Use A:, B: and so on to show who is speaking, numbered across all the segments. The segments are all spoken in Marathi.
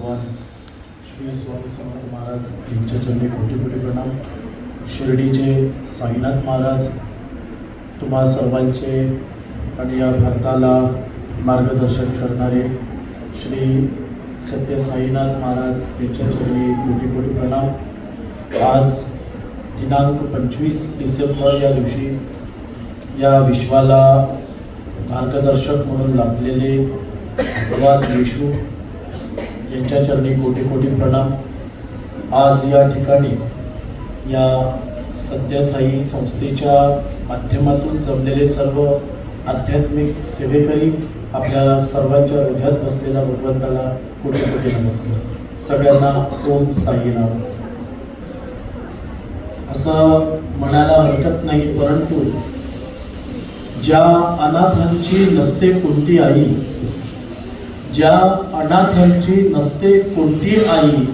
A: भगवान श्री स्वामी समर्थ महाराज यांच्या चरणी कोटी कोटी प्रणाम. शिर्डीचे साईनाथ महाराज तुम्हा सर्वांचे आणि या भारताला मार्गदर्शन करणारे श्री सत्य साईनाथ महाराज यांच्या चरणी कोटी कोटी प्रणाम. आज दिनांक पंचवीस डिसेंबर या दिवशी या विश्वाला मार्गदर्शक म्हणून लाभलेले भगवान येशू यांच्या चरणी कोटी कोटी प्रणाम. आज या ठिकाणी या सत्यसाई संस्थेच्या माध्यमातून जमलेले सर्व आध्यात्मिक सेवेकरी आपल्या सर्वांच्या हृदयात बसलेल्या भगवंताला कोटी कोटी नमस्कार. सगळ्यांना ओम साईनाम असं म्हणायला हरकत नाही परंतु ज्या अनाथांची नसते कोणती आई ज्या अनाथांची नसते कोणती आई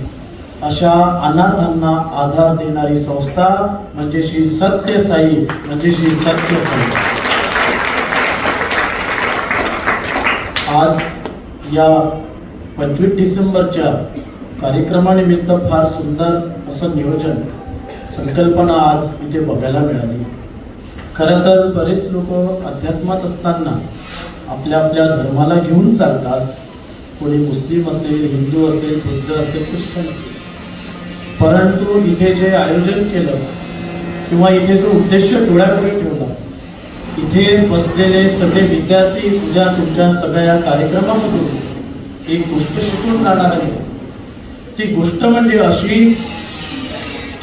A: अशा अनाथांना आधार देणारी संस्था म्हणजे श्री सत्य साई म्हणजे श्री सत्य साई आज या पंचवीस डिसेंबरच्या कार्यक्रमानिमित्त फार सुंदर असं नियोजन संकल्पना आज इथे बघायला मिळाली. खरं तर बरेच लोक अध्यात्मात असताना आपल्या आपल्या धर्माला घेऊन चालतात कोणी मुस्लिम असेल हिंदू असेल बुद्ध असेल ख्रिश्चन असेल. परंतु इथे जे आयोजन केलं किंवा इथे जो उद्देश डोळ्यापुढे ठेवला इथे बसलेले सगळे विद्यार्थी तुझ्या तुमच्या सगळ्या या कार्यक्रमामधून एक गोष्ट शिकून जाणार आहे. ती गोष्ट म्हणजे अशी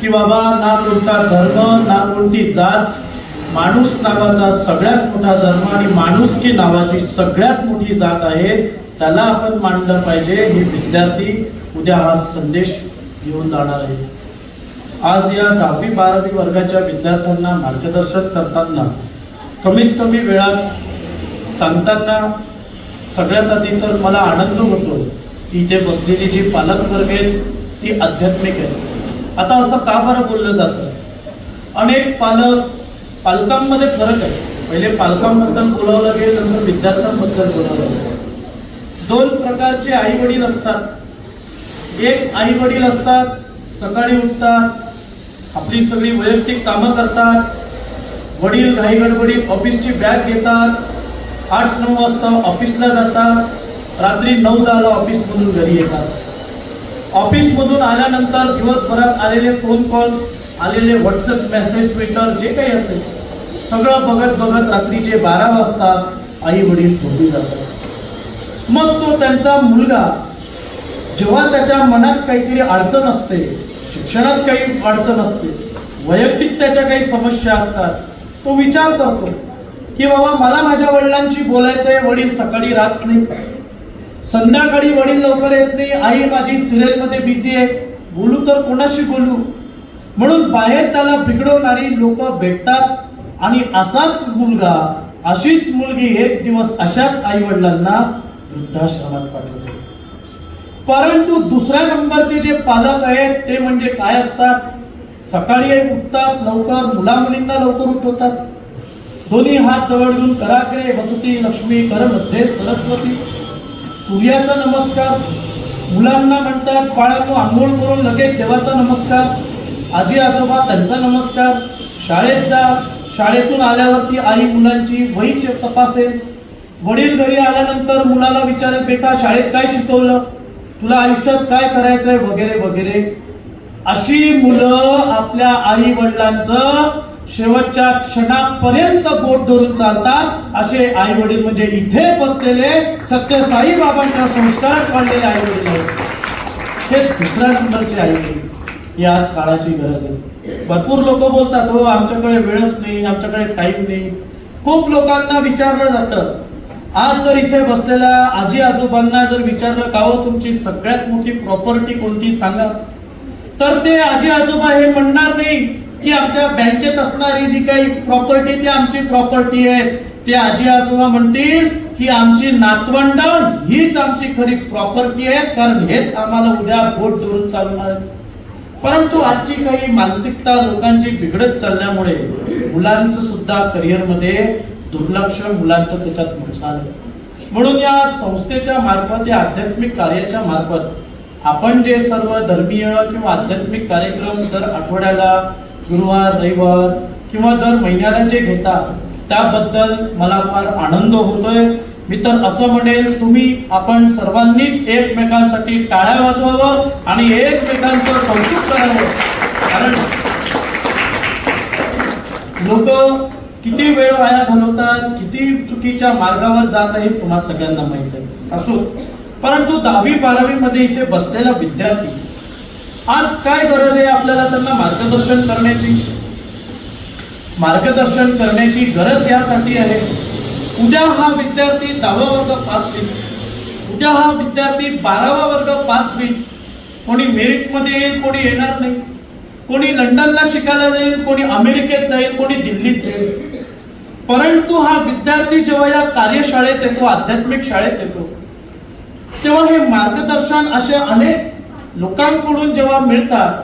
A: की बाबा ना कोणता धर्म ना कोणती जात माणूस नावाचा सगळ्यात मोठा धर्म आणि माणुसकी नावाची सगळ्यात मोठी जात आहे त्याला आपण मांडलं पाहिजे. हे विद्यार्थी उद्या हा संदेश घेऊन जाणार आहे आज या दहावी बारावी वर्गाच्या विद्यार्थ्यांना मार्गदर्शन करताना कमीत कमी वेळात सांगताना सगळ्यात आधी तर मला आनंद होतो की इथे बसलेली जी पालक वर्ग आहेत ती आध्यात्मिक आहे आता असं का बरं बोललं जातं? अनेक पालक पालकांमध्ये फरक आहे. पहिले पालकांबद्दल बोलावलं गेलं नंतर विद्यार्थ्यांबद्दल बोलावलं लागेल. दोन प्रकारचे आई वडील असतात. एक आई वडील असतात सकाळी उठतात आपली सगळी वैयक्तिक कामं करतात वडील घाई ऑफिसची बॅग घेतात आठ नऊ वाजता ऑफिसला जातात रात्री नऊ दहाला ऑफिसमधून घरी येतात. ऑफिसमधून आल्यानंतर दिवसभरात आलेले फोन कॉल्स आलेले व्हॉट्सअप मेसेज ट्विटर जे काही असेल सगळं बघत बघत रात्रीचे बारा वाजता आई वडील झोपी जातात. मग तो त्यांचा मुलगा जेव्हा त्याच्या मनात काहीतरी अडचण असते शिक्षणात काही अडचण असते वैयक्तिक त्याच्या काही समस्या असतात तो विचार करतो की बाबा मला माझ्या वडिलांशी बोलायचं आहे वडील सकाळी राहत नाही. संध्याकाळी वडील लवकर येत नाही आई माझी सिरियलमध्ये बिझी आहे बोलू तर कोणाशी बोलू? म्हणून बाहेर त्याला बिघडवणारी लोक भेटतात आणि असाच मुलगा अशीच मुलगी एक दिवस अशाच आई वडिलांना वृद्धाश्रमात पाठवतो. परंतु दुसऱ्या नंबरचे जे पालक आहेत ते म्हणजे काय असतात? सकाळी उठतात लवकर मुला मुलींना लवकर उठवतात. दोन्ही हात जवळ घेऊन कराग्रे वसती लक्ष्मी कर मध्ये सरस्वती. सूर्याचा नमस्कार. मुलांना म्हणतात बाळांनो आंघोळ करून लगेच देवाचा नमस्कार. आजी आजोबा त्यांचा नमस्कार. शाळेत जा. शाळेतून आल्यावरती आई मुलांची वही तपासेल वडील घरी आल्यानंतर मुलाला विचार बेटा शाळेत काय शिकवलं? तुला आयुष्यात काय करायचंय? वगैरे वगैरे. अशी मुलं आपल्या आई वडिलांचं शेवटच्या क्षणापर्यंत बोट धरून चालतात. असे आई वडील म्हणजे इथे बसलेले सत्य साईबाबांच्या संस्कारात वाढलेले आई वडील आहेत. हे दुसऱ्या नंबरचे आई वडील ही आज काळाची गरज आहे. भरपूर लोक बोलतात हो आमच्याकडे वेळच नाही आमच्याकडे टाईम नाही. खूप लोकांना विचारलं जातं आज जर इथे बसलेल्या आजी आजोबांना जर विचारलं का हो तुमची सगळ्यात मोठी प्रॉपर्टी कोणती सांगा? तर ते आजी आजोबा हे म्हणणार नाही की आमच्या बँकेत असणारी जी काही प्रॉपर्टी ती आमची प्रॉपर्टी आहे. ते आजी आजोबा म्हणतील की आमची नातवंड हीच आमची खरी प्रॉपर्टी आहे कारण हेच आम्हाला उद्या बोट धरून चालणार परंतु आजची काही मानसिकता लोकांची बिघडत चालल्यामुळे मुलांचं सुद्धा करिअरमध्ये दुर्लक्ष मुलांचं त्याच्यात नुकसान म्हणून या संस्थेच्या मार्फत या आध्यात्मिक कार्याच्या मार्फत आपण जे सर्व धर्मीय किंवा आध्यात्मिक कार्यक्रम दर आठवड्याला गुरुवार रविवार किंवा दर महिन्याला जे घेता त्याबद्दल मला फार आनंद होतोय. मी तर असं म्हणेल तुम्ही आपण सर्वांनीच एकमेकांसाठी टाळ्या वाजवावं आणि एकमेकांचं कौतुक करावं. कारण लोक किती वेळ वाया घालवतात किती चुकीच्या मार्गावर जात आहेत तुम्हाला सगळ्यांना माहीत आहे. असो. परंतु दहावी बारावी मध्ये इथे बसलेला विद्यार्थी आज काय गरज आहे आपल्याला त्यांना मार्गदर्शन करण्याची? मार्गदर्शन करण्याची गरज यासाठी आहे. उद्या हा विद्यार्थी दहावा वर्ग पास होईल. उद्या हा विद्यार्थी बारावा वर्ग पास होईल. कोणी मेरिटमध्ये येईल कोणी येणार नाही. कोणी लंडनला शिकायला जाईल कोणी अमेरिकेत जाईल कोणी दिल्लीत जाईल. परंतु हा विद्यार्थी जेव्हा या कार्यशाळेत येतो आध्यात्मिक शाळेत येतो तेव्हा हे मार्गदर्शन असे अनेक लोकांकडून जेव्हा मिळतात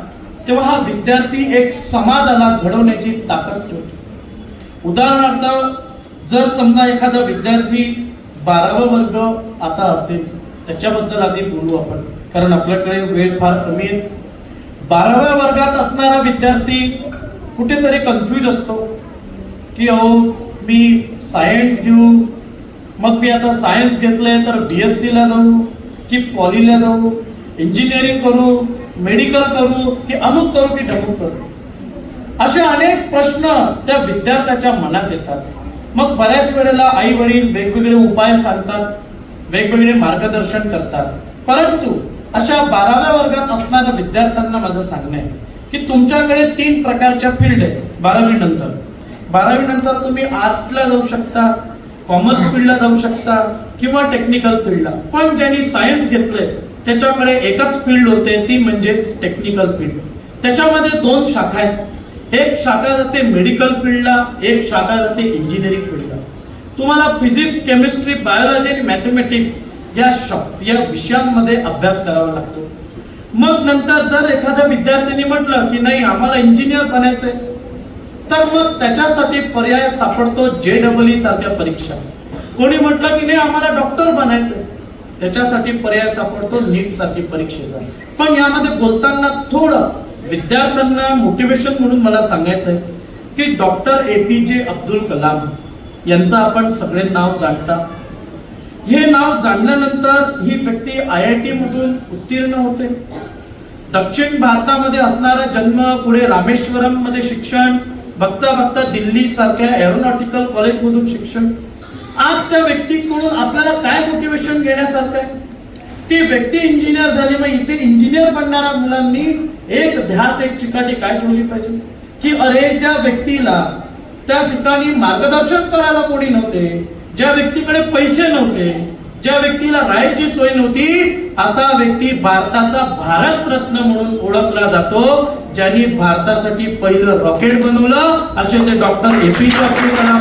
A: तेव्हा हा विद्यार्थी एक समाजाला घडवण्याची ताकद ठेवतो. उदाहरणार्थ जर समजा एखादा विद्यार्थी बारावा वर्ग आता असेल त्याच्याबद्दल आधी बोलू आपण कारण आपल्याकडे वेळ फार कमी आहे. बाराव्या वर्गात असणारा विद्यार्थी कुठेतरी कन्फ्यूज असतो. की अहो मी सायन्स घेऊ. मग मी आता सायन्स घेतलंय तर बी एस सीला जाऊ की पॉलीला जाऊ. इंजिनिअरिंग करू मेडिकल करू की अमुक करू की ढमुक करू. असे अनेक प्रश्न त्या विद्यार्थ्याच्या मनात येतात. मग बऱ्याच वेळेला आई वडील वेगवेगळे उपाय सांगतात वेगवेगळे मार्गदर्शन करतात. परंतु अशा बाराव्या वर्गात असणाऱ्या विद्यार्थ्यांना माझं सांगणं आहे की तुमच्याकडे तीन प्रकारच्या फील्ड आहेत बारावी नंतर. बारावी नंतर तुम्ही आर्टला जाऊ शकता कॉमर्स फील्डला जाऊ शकता किंवा टेक्निकल फील्डला. पण ज्यांनी सायन्स घेतलंय त्याच्याकडे एकच फील्ड होते ती म्हणजे टेक्निकल फील्ड. त्याच्यामध्ये दोन शाखा आहेत. एक शाखा जाते मेडिकल फील्डला एक शाखा जाते इंजिनिअरिंग फील्डला. तुम्हाला फिजिक्स केमिस्ट्री बायोलॉजी आणि मॅथमॅटिक्स या शब्द या विषयांमध्ये अभ्यास करावा लागतो. मग नंतर जर एखाद्या विद्यार्थ्यांनी म्हटलं की नाही आम्हाला इंजिनियर बनायचंय तर मग त्याच्यासाठी पर्याय सापडतो जे डबल ई सारख्या परीक्षा. कोणी म्हटलं की नाही आम्हाला डॉक्टर बनायचंय त्याच्यासाठी पर्याय सापडतो नीट सारखी परीक्षेचा पण यामध्ये बोलताना थोडं विद्यार्थ्यांना मोटिवेशन म्हणून मला सांगायचं आहे की डॉक्टर ए पी जे अब्दुल कलाम यांचं आपण सगळे नाव जाणता. हे नाव जाणल्यानंतर ही व्यक्ती आय आय टी मधून उत्तीर्ण होते. दक्षिण भारतामध्ये असणारा जन्म पुढे रामेश्वरममध्ये शिक्षण बघता बघता दिल्ली सारख्या एरोनॉटिकल कॉलेज मधून शिक्षण. आज त्या व्यक्तीकडून आपल्याला काय मोटिवेशन घेण्यासारखं आहे? ती व्यक्ती इंजिनियर झाली मग इथे इंजिनियर बनणाऱ्या मुलांनी एक ध्यास एक चिकाटी काय ठेवली पाहिजे? की अरे ज्या व्यक्तीला त्या ठिकाणी मार्गदर्शन करायला कोणी नव्हते ज्या व्यक्तीकडे पैसे नव्हते ज्या व्यक्तीला राहायची सोय नव्हती असा व्यक्ती भारताचा भारतरत्न म्हणून ओळखला जातो ज्यांनी भारतासाठी पहिलं रॉकेट बनवलं असे ते डॉक्टर एपीजे अब्दुल कलाम.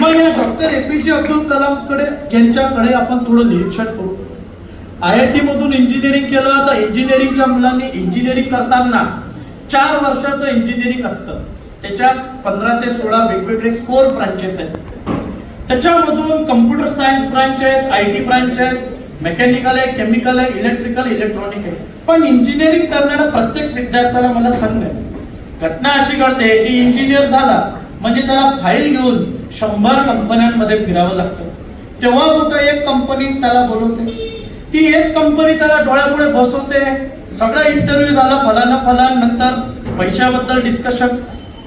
A: मग या डॉक्टर एपीजे अब्दुल कलामकडे यांच्याकडे आपण थोडं निरीक्षण करू. आय आय टी मधून इंजिनिअरिंग केलं तर इंजिनिअरिंगच्या मुलांनी इंजिनिअरिंग करताना चार वर्षाचं इंजिनिअरिंग असतं. त्याच्यात पंधरा ते सोळा वेगवेगळे कोर ब्रांचेस आहेत. त्याच्यामधून कम्प्युटर सायन्स ब्रांच आहेत आय टी ब्रांच आहेत मेकॅनिकल आहे केमिकल आहे इलेक्ट्रिकल इलेक्ट्रॉनिक आहे. पण इंजिनिअरिंग करणाऱ्या प्रत्येक विद्यार्थ्याला मला सांगणं घटना अशी घडते की इंजिनियर झाला म्हणजे त्याला फाईल घेऊन शंभर कंपन्यांमध्ये फिरावं लागतं. तेव्हा होतं एक कंपनी त्याला बोलवते. ती एक कंपनी त्याला डोळ्यापुढे बसवते. सगळा इंटरव्ह्यू झाला फलाना फलान नंतर पैशाबद्दल डिस्कशन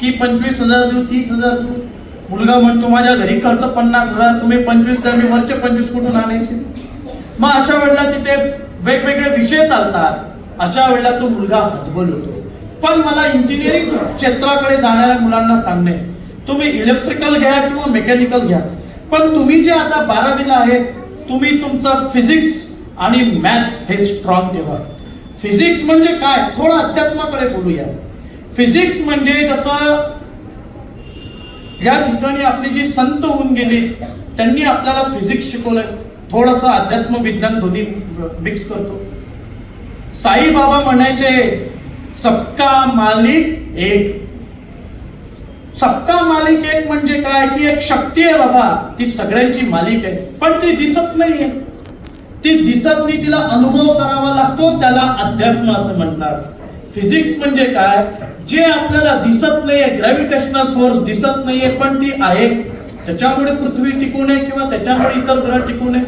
A: की पंचवीस हजार देऊ तीस हजार देऊ. मुलगा म्हणतो माझ्या घरी खर्च पन्नास हजार तुम्ही पंचवीस तर मी वरचे पंचवीस कुठून आणायचे? मग अशा वेळेला तिथे वेगवेगळे विषय चालतात. अशा वेळेला तो मुलगा हतबल होतो. पण मला इंजिनिअरिंग क्षेत्राकडे जाणाऱ्या मुलांना सांगणे तुम्ही इलेक्ट्रिकल घ्या किंवा मेकॅनिकल घ्या. पण तुम्ही जे आता बारावीला आहे तुम्ही तुमचा फिजिक्स आणि मॅथ्स हे स्ट्रॉंग ठेवा. फिजिक्स म्हणजे काय? थोडं अध्यात्माकडे बोलूया. फिजिक्स म्हणजे जसं या ठिकाणी आपली जी संत होऊन गेली त्यांनी आपल्याला फिजिक्स शिकवलंय. थोडस अध्यात्म विज्ञान दोन्ही मिक्स करतो. साईबाबा म्हणायचे सबका मालिक एक. सबका मालिक एक म्हणजे काय? की एक शक्ती आहे बाबा. ती सगळ्यांची मालिक आहे. पण ती दिसत नाहीये. ती दिसत नाही तिला अनुभव करावा लागतो त्याला अध्यात्म असं म्हणतात. फिजिक्स म्हणजे काय? जे आपल्याला दिसत नाहीये ग्रॅव्हिटेशनल फोर्स दिसत नाहीये पण ती आहे. त्याच्यामुळे पृथ्वी टिकू नये किंवा त्याच्यामुळे इतर ग्रह टिकू नये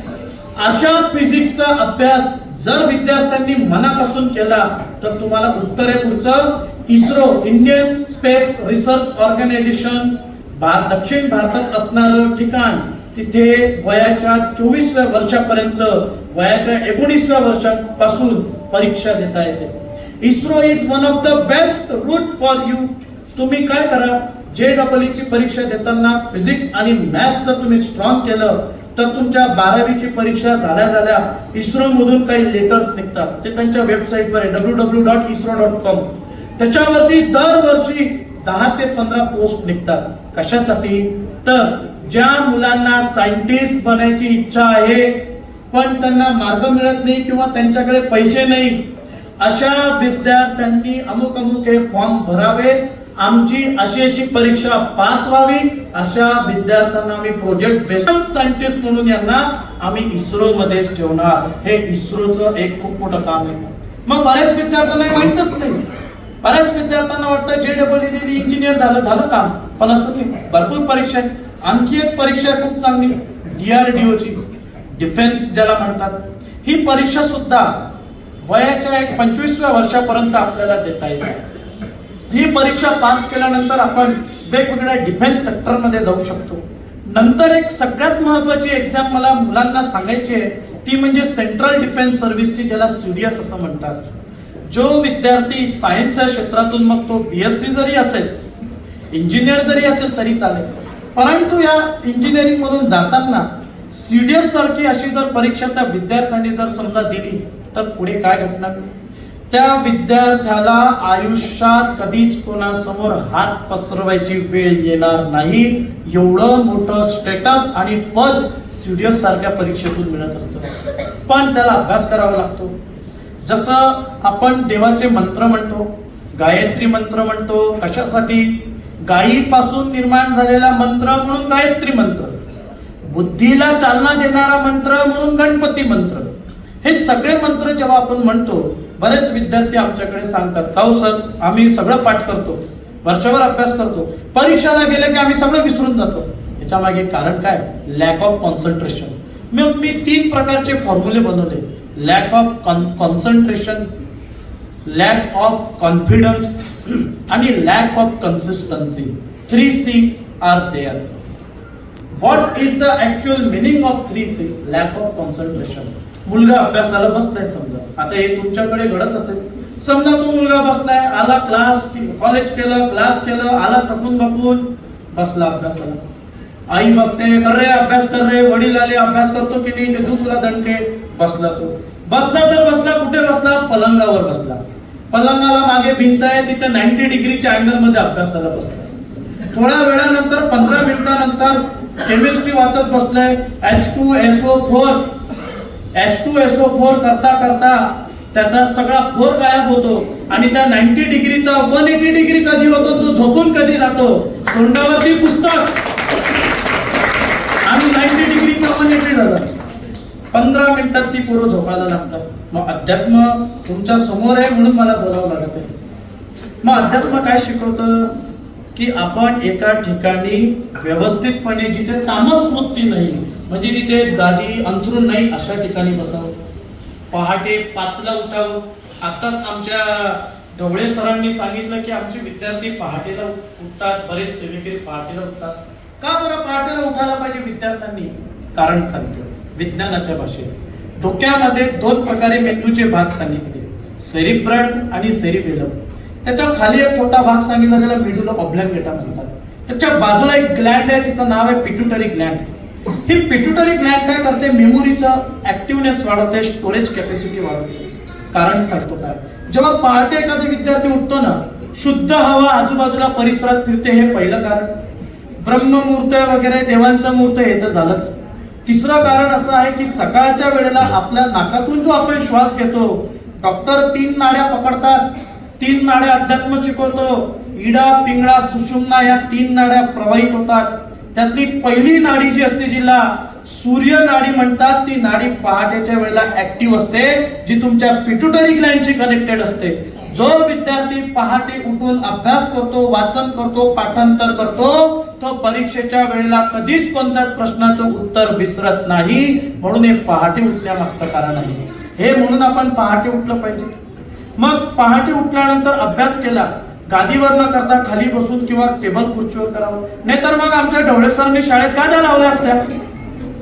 A: अशा फिजिक्सचा अभ्यास जर विद्यार्थ्यांनी मनापासून केला तर तुम्हाला उत्तर आहे पुढचं. ISRO Indian Space Research Organisation भार दक्षिण भारतात असणारं ठिकाण तिथे वयाच्या चोवीसव्या वर्षापर्यंत वयाच्या एकोणीसव्या वर्षापासून परीक्षा देता येते. ISRO is one of the best route for you तुम्ही काय करा? जे डबल ची परीक्षा देताना फिजिक्स आणि मॅथ जर तुम्ही स्ट्रॉंग केलं तर तुमच्या बारावीची परीक्षा झाल्या झाल्या इस्रो मधून काही लेटर्स निघतात. ते त्यांच्या वेबसाईटवर आहे W W dot ISRO dot com त्याच्यावरती दरवर्षी दहा ते पंधरा पोस्ट निघतात. कशासाठी? तर ज्या मुलांना सायंटिस्ट बनायची इच्छा आहे पण त्यांना मार्ग मिळत नाही किंवा त्यांच्याकडे पैसे नाही अशा विद्यार्थ्यांनी अमुक अमुक हे फॉर्म भरावेत. आमची अशी अशी परीक्षा पास व्हावी. अशा विद्यार्थ्यांना आम्ही प्रोजेक्ट बेस्ड सायंटिस्ट म्हणून यांना आम्ही इस्रो मध्येच ठेवणार. हे इस्रोचं एक खूप मोठं काम आहे. मग बऱ्याच विद्यार्थ्यांना माहितच नाही. बऱ्याच विद्यार्थ्यांना वाटतं जे डबल इंजिनियर झालं झालं काम. पण असं नाही. भरपूर परीक्षा आहे आणखी एक परीक्षा खूप चांगली. डीआरडीओची ची. डिफेन्स ज्याला म्हणतात. ही परीक्षा सुद्धा वयाच्या एक पंचवीसव्या वर्षापर्यंत आपल्याला देता येते ही परीक्षा पास केल्यानंतर आपण वेगवेगळ्या डिफेन्स सेक्टरमध्ये जाऊ शकतो. नंतर एक सगळ्यात महत्वाची एक्झाम मला मुलांना सांगायची आहे ती म्हणजे सेंट्रल डिफेन्स सर्व्हिसची ज्याला सीडीएस असं म्हणतात. जो विद्यार्थी सायन्स या क्षेत्रातून मग तो बीएससी जरी असेल इंजिनियर जरी असेल तरी चालेल. परंतु या इंजिनिअरिंग मधून जाताना सीडीएस सारखी अशी जर परीक्षा त्या विद्यार्थ्यांनी जर समजा दिली तर पुढे काय घटना त्या विद्यार्थ्याला आयुष्यात कधीच कोणासमोर हात पसरवायची वेळ येणार नाही. एवढं मोठं स्टेटस आणि पद सीडीएस सारख्या परीक्षेतून मिळत असतं. पण त्याला अभ्यास करावा लागतो. जसं आपण देवाचे मंत्र म्हणतो गायत्री मंत्र म्हणतो कशासाठी? गायीपासून निर्माण झालेला मंत्र म्हणून गायत्री मंत्र. बुद्धीला चालना देणारा मंत्र म्हणून गणपती मंत्र. हे सगळे मंत्र जेव्हा आपण म्हणतो बरेच विद्यार्थी आमच्याकडे सांगतात काऊ सर आम्ही सगळं पाठ करतो वर्षभर अभ्यास करतो परीक्षाला गेलं की आम्ही सगळं विसरून जातो. याच्या मागे कारण काय? लॅक ऑफ कॉन्सन्ट्रेशन मग मी तीन प्रकारचे फॉर्म्युले बनवले. Lack of concentration lack of confidence आणि lack of consistency three C are there what is the actual meaning of three C lack of concentration मुलगा अभ्यासाला बसलाय समजा. आता हे तुमच्याकडे घडत असेल. समजा तो मुलगा बसलाय आला क्लास कॉलेज केलं क्लास केलं आला थकून बघून बसला अभ्यासाला. आई बघते कर रे अभ्यास कर रे वडील आले अभ्यास करतो की नाही ते तू तुला दणके बसला तो. बसला तर बसला कुठे बसला? पलंगावर बसला. पलंगाला मागे भिंत आहे तिथे नाईन्टी डिग्रीच्या अँगलमध्ये अभ्यासाला बसला. थोड्या वेळानंतर पंधरा मिनिटानंतर केमिस्ट्री वाचत बसलाय H two S O four H two S O four करता करता त्याचा सगळा फोर गायब होतो. आणि त्या नाईन्टी डिग्रीचा वन एटी डिग्री कधी होतो तो झोपून कधी जातो? तोंडावरती पुस्तक. आणि नाईन्टी डिग्रीचा वन एटी झालं. पंधरा मिनिटात ती पोरं झोपायला लागतात. मग अध्यात्म तुमच्यासमोर आहे म्हणून मला बोलावं लागत. आहे मग अध्यात्म काय शिकवतं? की आपण एका ठिकाणी व्यवस्थितपणे जिथे तामस वृत्ती नाही म्हणजे तिथे गादी अंथरून नाही अशा ठिकाणी बसावं. पहाटे पाचला उठावं. आताच आमच्या ढवळे सरांनी सांगितलं की आमचे विद्यार्थी पहाटेला उठतात बरेच सेवेकरी पहाटेला उठतात. का बरं पहाटेला उठायला पाहिजे विद्यार्थ्यांनी? कारण सांगतो विज्ञानाच्या भाषेत. डोक्यामध्ये दोन प्रकारे मेंदूचे भाग सांगितले. सेरिब्रन आणि सेरिबेलम. त्याच्याखाली एक छोटा भाग सांगितला त्याला मिडुला ऑब्लॅंगेटा म्हणतात. त्याच्या बाजूला एक ग्लँड आहे तिचं नाव आहे पिट्युटरी ग्लँड ही पिट्युटरी ग्लँड काय करते? मेमोरीचं ऍक्टिव्हनेस वाढवते स्टोरेज कॅपॅसिटी वाढवते. कारण सांगतो काय? जेव्हा पहाटे एखादा विद्यार्थी उठतो ना शुद्ध हवा आजूबाजूला परिसरात फिरते हे पहिलं कारण. ब्रह्ममूर्त वगैरे देवांचा मूर्त हे तर झालंच. तिसरं कारण असं आहे की सकाळच्या वेळेला आपल्या नाकातून जो आपण श्वास घेतो डॉक्टर तीन नाड्या पकडतात. तीन नाड्या अध्यात्म शिकवतो. इडा पिंगळा सुषुम्ना या तीन नाड्या प्रवाहित होतात. त्यातली पहिली नाडी जी असते जिला सूर्य नाडी म्हणतात ती नाडी पहाटेच्या वेळेला ऍक्टिव्ह असते जी तुमच्या पिट्युटरी ग्लँडशी कनेक्टेड असते. जो विद्यार्थी पहाटे उठून अभ्यास करतो वाचन करतो पाठांतर करतो तो परीक्षेच्या वेळेला कधीच कोणत्याच प्रश्नाचं उत्तर विसरत नाही. म्हणून हे पहाटे उठण्यामागचं कारण आहे. हे म्हणून आपण पहाटे उठलं पाहिजे. मग पहाटे उठल्यानंतर अभ्यास केला. गादीवर न करता खाली बसून किंवा टेबल खुर्चीवर करावं. नाहीतर मग आमच्या ढवळे सरांनी शाळेत गाद्या त्या लावल्या असत्या.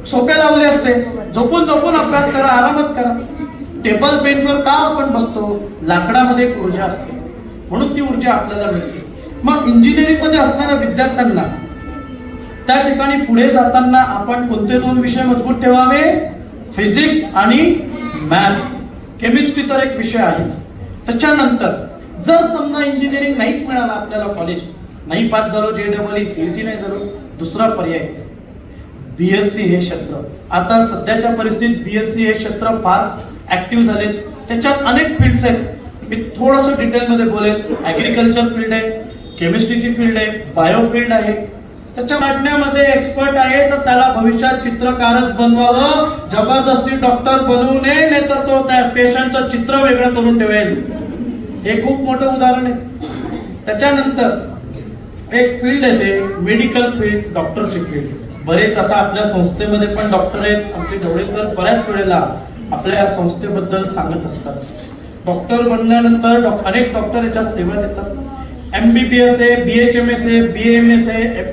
A: सोप्या लावले असते. झोपून झोपून अभ्यास करा आरामात करा. टेबल बेंचवर का आपण बसतो? लाकडामध्ये एक ऊर्जा असते. म्हणून ती ऊर्जा आपल्याला मिळते. मग इंजिनिअरिंगमध्ये असणाऱ्या विद्यार्थ्यांना त्या ठिकाणी पुढे जाताना आपण कोणते दोन विषय मजबूत ठेवावे? फिजिक्स आणि मॅथ्स. केमिस्ट्री तर एक विषय आहेच. त्याच्यानंतर जर समजा इंजिनिअरिंग नाहीच मिळालं आपल्याला कॉलेज नाही पास झालो जे डबल ई सीईटी नाही झालो दुसरा पर्याय. बीएससी हे क्षेत्र. आता सध्याच्या परिस्थितीत बीएससी हे क्षेत्र फार ऍक्टिव्ह झालेत त्याच्यात अनेक फील्ड्स आहेत. मी थोडंसं डिटेलमध्ये बोलेन. ऍग्रिकल्चर फील्ड आहे केमिस्ट्रीची फील्ड आहे बायो फील्ड आहे. त्याच्या वाटण्यामध्ये एक्सपर्ट आहे तर त्याला भविष्यात चित्रकारच बनवावं. जबरदस्ती डॉक्टर बनवू नये नाही तर तो त्या पेशंटचं चित्र वेगळं करून ठेवेल. हे खूप मोठं उदाहरण आहे. त्याच्यानंतर एक फील्ड येते मेडिकल फील्ड डॉक्टरची फील्ड बरेच आता आपल्या संस्थेमध्ये पण डॉक्टर आहेत. आमचे ढवळे सर बऱ्याच वेळेला आपल्या या संस्थेबद्दल सांगत असतात. डॉक्टर बनल्यानंतर डॉ- अनेक डॉक्टर याच्यात सेवा देतात. एम बी बी एस आहे बी एच एम एस आहे बी एम एस आहे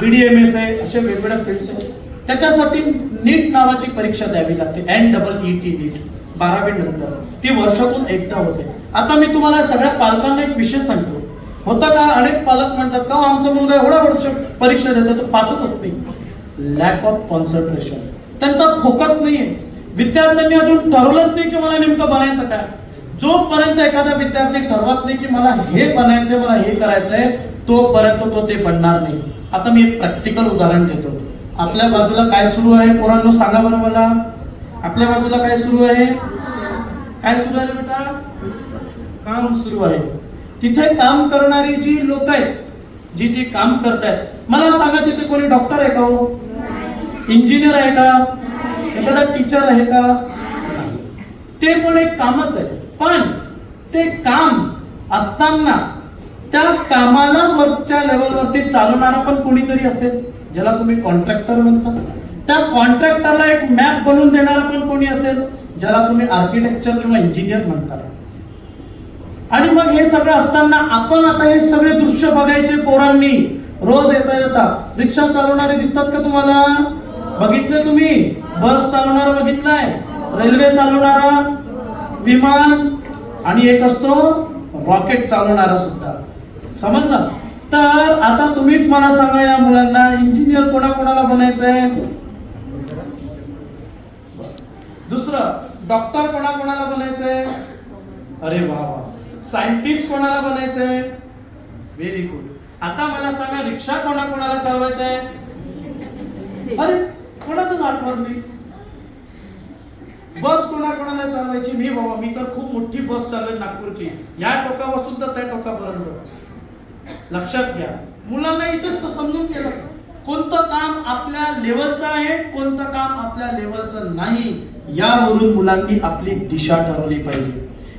A: बी डी एम एस आहे असे वेगवेगळ्या फील्ड्स आहेत. त्याच्यासाठी नीट नावाची परीक्षा द्यावी लागते. N double E T NEET. बारावी नंतर. ती वर्षातून एकदा होते. आता मी तुम्हाला सगळ्या पालकांना एक विषय सांगतो. होता का? अनेक पालक म्हणतात का हो, आमचा मुलगा एवढा वर्ष परीक्षा देतो तो पासच होत नाही. लॅक ऑफ कॉन्सन्ट्रेशन त्यांचा फोकस नाहीये. विद्यार्थ्यांनी अजून ठरवलंच नाही की मला नेमकं बनायचं काय. जोपर्यंत एखादा विद्यार्थी ठरवत नाही की मला हे बनायचंय मला हे करायचंय तोपर्यंत तो ते बनणार नाही. आता मी एक प्रॅक्टिकल उदाहरण देतो. आपल्या बाजूला काय सुरू आहे? पोरांनो सांगा बरं मला. आपल्या बाजूला काय सुरू आहे? काय सुरू आहे बेटा? काम सुरू आहे. तिथे काम करणारी जी लोक आहेत जी जी काम करत आहेत मला सांगा तिथे कोणी डॉक्टर आहे का हो? इंजिनियर आहे का? एखादा टीचर आहे का? ते पण एक कामच आहे. पण ते काम असताना त्या कामाला वरच्या लेवलवरती चालवणारा पण कोणीतरी असेल ज्याला तुम्ही कॉन्ट्रॅक्टर म्हणता? त्या कॉन्ट्रॅक्टरला एक मॅप बनवून देणारा पण कोणी असेल ज्याला तुम्ही आर्किटेक्चर किंवा इंजिनियर म्हणता आणि मग हे सगळं असताना आपण आता हे सगळे दृश्य बघायचे पोरांनी. रोज येता येता. रिक्षा चालवणारे दिसतात का तुम्हाला? बघितले तुम्ही? बस चालवणारा बघितलाय? रेल्वे चालवणारा? विमान? आणि एक असतो रॉकेट चालवणारा सुद्धा. समजलं? तर आता तुम्हीच मला सांगा या मुलांना इंजिनियर कोणाकोणाला बनायचं बनायचंय? दुसरं डॉक्टर कोणाकोणाला बनायचंय? अरे वा वा. सायंटिस्ट कोणाला बनायचंय? व्हेरी गुड आता मला सांगा रिक्षा कोणा कोणाला आहे अरे कोणाच आठवण नाही. बस कोणा कोणाला चालवायची? मी बाबा मी तर खूप मोठी बस चालवेल नागपूरची. या टोकापासून तर त्या टोकापर्यंत. लक्षात घ्या. मुलांना इथेच तर समजून गेलं. कोणतं काम आपल्या लेवलचं आहे कोणतं काम आपल्या लेवलचं नाही यावरून मुलांनी आपली दिशा ठरवली पाहिजे.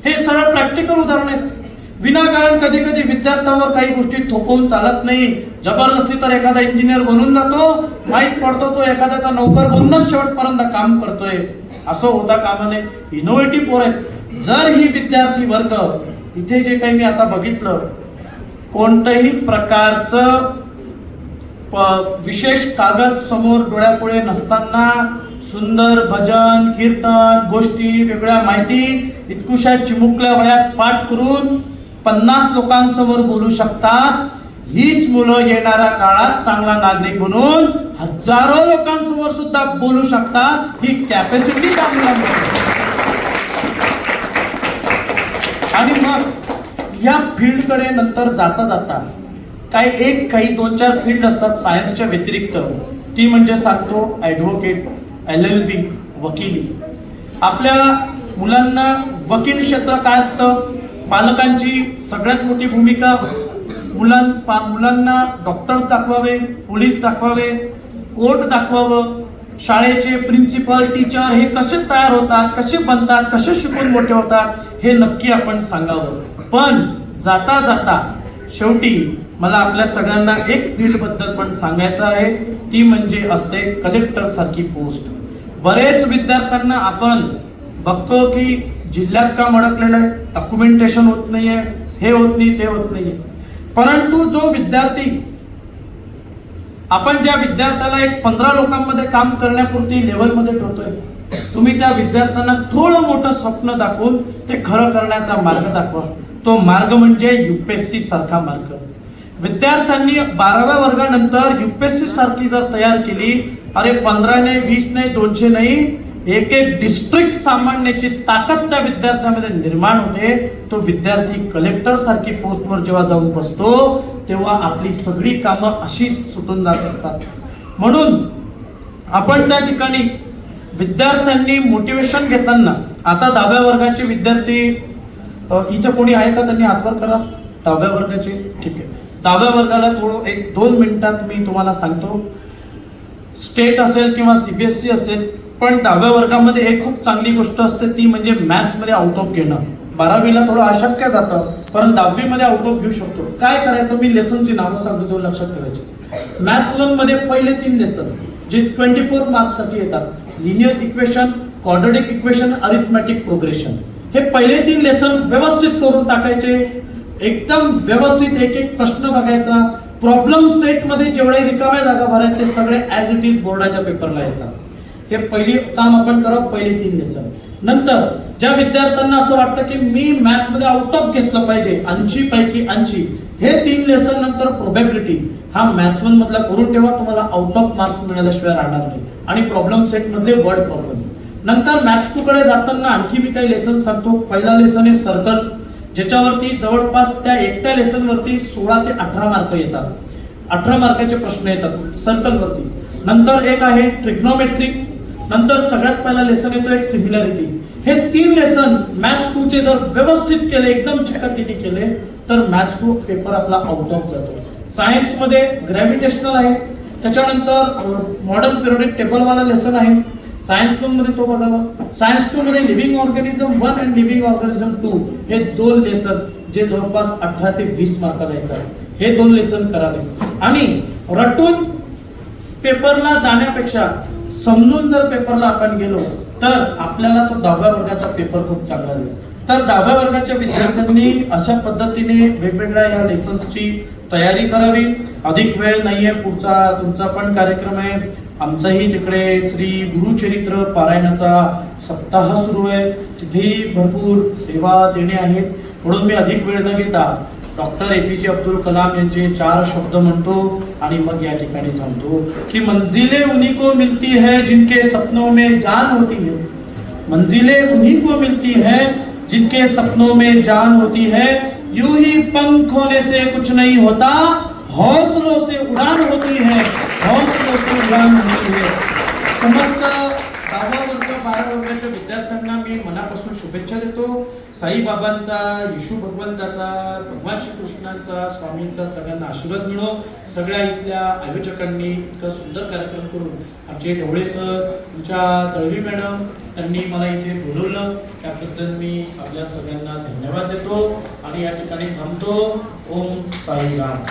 A: हे सगळं प्रॅक्टिकल उदाहरण आहे विनाकारण कधी कधी विद्यार्थ्यांवर काही गोष्टी थोपवून चालत नाही. जबरदस्ती तर एखादा इंजिनियर बनून जातो माहीत पडतो तो एखाद्याचा नोकर बनूनच शेवटपर्यंत काम करतोय. असं होता कामाने. इनोव्हेटिव्ह पोर आहेत. जर ही विद्यार्थी वर्ग इथे जे काही मी आता बघितलं कोणतंही प्रकारचं प- विशेष कागद समोर डोळ्यापुढे नसताना सुंदर भजन कीर्तन गोष्टी वेगळ्या माहिती इतकुशा चिमुकल्या वयात पाठ करून पन्नास लोकांसमोर बोलू शकतात. हीच मुलं येणाऱ्या काळात चांगला नागरिक म्हणून हजारो लोकांसमोर सुद्धा बोलू शकतात. ही कॅपॅसिटी चांगला आणि मग या फील्डकडे नंतर जाता जाता काही एक काही दोन चार फील्ड असतात सायन्सच्या व्यतिरिक्त. ती म्हणजे सांगतो ॲडव्होकेट एल एल बी वकिली. आपल्या मुलांना वकील क्षेत्र काय असतं? पालकांची सगळ्यात मोठी भूमिका मुलां पा- मुलांना डॉक्टर्स दाखवावे पोलीस दाखवावे कोर्ट दाखवावं शाळेचे प्रिन्सिपल टीचर हे कसे तयार होतात कसे बनतात कसे शिकून मोठे होतात हे नक्की आपण सांगावं. पण जाता जाता शेवटी मला आपल्या सगळ्यांना एक फील्डबद्दल पण सांगायचं आहे. ती म्हणजे असते कलेक्टर सारखी पोस्ट बरेच विद्यार्थ्यांना आपण बघतो की जिल्ह्यात काम अडकलेलं आहे डॉक्युमेंटेशन होत नाहीये हे होत नाही ते होत नाहीये. परंतु जो विद्यार्थी आपण ज्या विद्यार्थ्याला एक पंधरा लोकांमध्ये काम करण्यापुरती लेवलमध्ये ठेवतोय तुम्ही त्या विद्यार्थ्यांना थोडं मोठं स्वप्न दाखवून ते खरं करण्याचा मार्ग दाखवा. तो मार्ग म्हणजे युपीएससी सारखा मार्ग. विद्यार्थ्यांनी बाराव्या वर्गानंतर युपीएससी सारखी जर तयार केली अरे पंधरा नाही वीस नाही दोनशे नाही एक एक डिस्ट्रिक्ट सांभाळण्याची ताकद त्या विद्यार्थ्यामध्ये निर्माण होते. तो विद्यार्थी कलेक्टर सारखी पोस्टवर जेव्हा जाऊन बसतो तेव्हा आपली सगळी कामं अशीच सुटून जात असतात. म्हणून आपण त्या ठिकाणी विद्यार्थ्यांनी मोटिवेशन घेताना आता दहाव्या वर्गाचे विद्यार्थी इथे कोणी आहे का? त्यांनी हातवर करा. दहाव्या वर्गाचे. ठीक आहे. दहाव्या वर्गाला थोडं एक दोन मिनिटात मी तुम्हाला सांगतो. स्टेट असेल किंवा सीबीएसई असेल पण दहाव्या वर्गामध्ये एक खूप चांगली गोष्ट असते ती म्हणजे मॅथ्समध्ये आउट ऑफ घेणं. बारावीला थोडं अशक्य जातं पण दहावीमध्ये आउट ऑफ घेऊ शकतो. काय करायचं? मी लेसनची नावं सांगतो तेव्हा लक्षात ठेवायची. मॅथ्स वनमध्ये पहिले तीन लेसन जे ट्वेंटी फोर मार्क्ससाठी येतात. Linear equation quadratic equation arithmetic progression हे पहिले तीन लेसन व्यवस्थित करून टाकायचे. एकदम व्यवस्थित एक एक प्रश्न बघायचा. प्रॉब्लेम सेटमध्ये जेवढे रिकाम्या जागा भरायचे ते सगळे ऍज इट इज बोर्डाच्या पेपरला येतात. हे पहिली काम आपण करावं पहिले तीन लेसन नंतर ज्या विद्यार्थ्यांना असं वाटतं की मी मॅथ्समध्ये आउट ऑफ घेतलं पाहिजे ऐंशी पैकी ऐंशी हे तीन लेसन नंतर प्रोबॅबिलिटी हा मॅथ्स वन मधला करून ठेवा तुम्हाला आउट ऑफ मार्क्स मिळाल्याशिवाय राहणार नाही. आणि प्रॉब्लेम सेट मधले वर्ड प्रॉब्लेम नंतर मॅथ्स टू कडे जाताना आणखी मी काही लेसन सांगतो. पहिला लेसन आहे सर्कल ज्याच्यावरती जवळपास त्या एकट्या लेसन वरती सोळा ते अठरा मार्क येतात. अठरा मार्काचे प्रश्न येतात सर्कल वरती. नंतर एक आहे ट्रिग्नोमेट्रिक नंतर सगळ्यात पहिला लेसन येतो एक सिमिलॅरिटी हे तीन लेसन मॅथ्स टू चे जर व्यवस्थित केले एकदम छटाकीने केले तर मॅथ्स टू पेपर आपला आउट ऑफ जातो. सायन्समध्ये ग्रॅव्हिटेशनल आहे. त्याच्यानंतर मॉडर्न पिरियडिक टेबलवाला लेसन आहे. सायन्स वनमध्ये तो बघावा सायन्स टू मध्ये living organism one and living organism two हे दोन लेसन जे जवळपास अठरा ते वीस मार्काला येतात. हे दोन लेसन करावे. आणि रटून पेपरला जाण्यापेक्षा समजून जर पेपरला आपण गेलो तर आपल्याला तो दहाव्या वर्गाचा पेपर खूप चांगला जाईल. तर दहाव्या वर्गाच्या विद्यार्थ्यांनी अशा पद्धतीने वेगवेगळ्या या लेसन्सची तयारी करावी. अधिक वेळ नाहीये पुढचा तुमचा पण कार्यक्रम आहे. आमचाही तिकडे श्री गुरुचरित्र पारायणाचा सप्ताह सुरू आहे. तिथेही भरपूर सेवा देणे आहेत. म्हणून मी अधिक वेळ न घेता डॉक्टर ए पी जे अब्दुल कलाम यांचे चार शब्द म्हणतो आणि मग या ठिकाणी थांबतो. की मंजिले उन्हीं को मिलती है जिनके सपनों में जान होती है. मंजिले उन्हीं को मिलती है जिनके सपनों में जान होती है। यूँ ही पंख होने से कुछ नहीं होता, हौसलों से उड़ान होती है, हौसलों से उड़ान होती है। समस्त दहावा वर्ग बारा वर्गाच्या विद्यार्थ्यांना मी मनापासून शुभेच्छा देतो. साईबाबांचा येशू भगवंताचा भगवान श्रीकृष्णांचा स्वामींचा सगळ्यांना आशीर्वाद मिळो. सगळ्या इथल्या आयोजकांनी इतका सुंदर कार्यक्रम करून आमचे ढवळे सर तुमच्या तळवी मॅडम त्यांनी मला इथे बोलवलं. त्याबद्दल मी आपल्या सगळ्यांना धन्यवाद देतो आणि या ठिकाणी थांबतो. ओम साईराम.